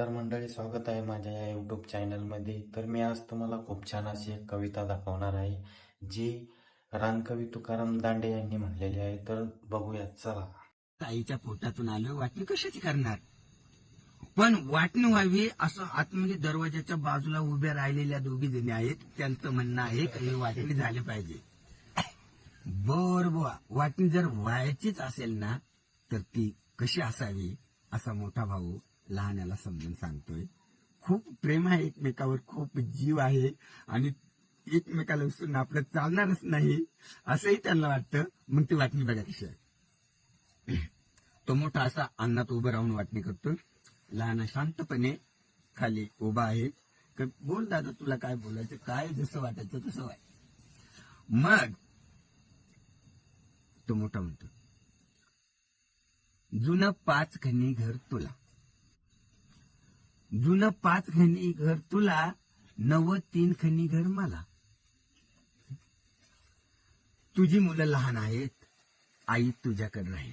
तर मंडळी स्वागत आहे माझ्या या यूट्यूब चॅनलमध्ये तर मी आज तुम्हाला खूप छान अशी एक कविता दाखवणार आहे जी रानकवी तुकाराम दांडे यांनी म्हणलेली आहे. तर बघूयात चला. ताईच्या पोटातून आलो वाटणी कशाची करणार? पण वाटणी व्हावी असं आतमध्ये दरवाजाच्या बाजूला उभ्या राहिलेल्या दोघी जणी आहेत. त्यांचं म्हणणं आहे की वाटणी झाली पाहिजे. बर बुवा वाटणी जर व्हायचीच असेल ना तर ती कशी असावी असा मोठा भाऊ लहानाला समजून सांगतोय. खूप प्रेम आहे एकमेकावर खूप जीव आहे आणि एकमेकाला विसरून आपलं चालणारच नाही असंही त्यांना वाटतं. मग ती वाटणी बघा कशी आहे. तो मोठा असा अन्नात उभं राहून वाटणी करतो लहान शांतपणे खाली उभा आहे. बोल दादा तुला काय बोलायचं काय जसं वाटायचं तसं वाट. मग तो मोठा म्हणतो जुनं पाच खणी घर तुला. जुनं पाच खणी घर तुला नव्वद तीन खणी घर मला. तुझी मुलं लहान आहेत आई तुझ्याकडे राहील.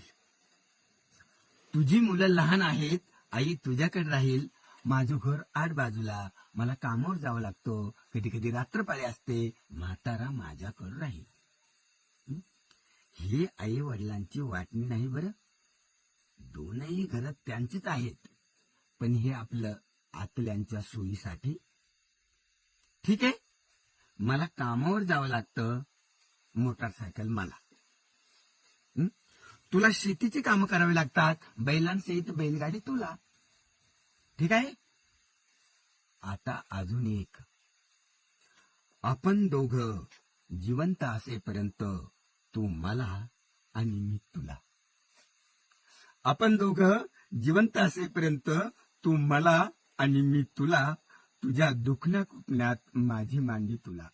तुझी मुलं लहान आहेत आई तुझ्याकडे राहील. माझं घर आठ बाजूला मला कामावर जावं लागतो. कधी कधी रात्रपाळी असते म्हातारा माझ्याकडे राहील. हे? आई वडिलांची वाटणी नाही बरं. दोनही घरात त्यांचीच आहेत. पण हे आपलं आपल्यांच्या सोयीसाठी? ठीक आहे. मला कामावर जावं लागतं. मोटारसायकल मला. तुला शेतीची कामं करावी लागतात. बैलांसहित बैलगाडी तुला. ठीक आहे? आता अजून एक. आपण दोघ जिवंत असेपर्यंत तू मला आणि मी तुला. आपण दोघ जिवंत असेपर्यंत तू मला आणि मी तुला तुझ्या दुखण्या कुटण्यात माझी मांडी तुला.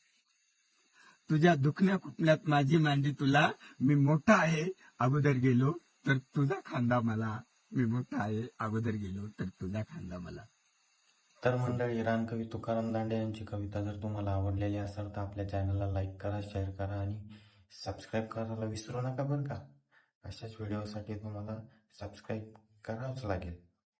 तुझ्या दुखण्या कुटण्यात माझी मांडी तुला. मी मोठा आहे अगोदर गेलो तर तुझा खांदा मला. मी मोठा आहे अगोदर गेलो तर तुझा खांदा मला. तर मंडळी रानकवी तुकाराम दांडे यांची कविता जर तुम्हाला आवडलेली असेल तर आपल्या चॅनलला लाईक करा शेअर करा आणि सबस्क्राईब करायला विसरू नका बरं का? अशाच व्हिडिओसाठी तुम्हाला सबस्क्राईब करावंच लागेल.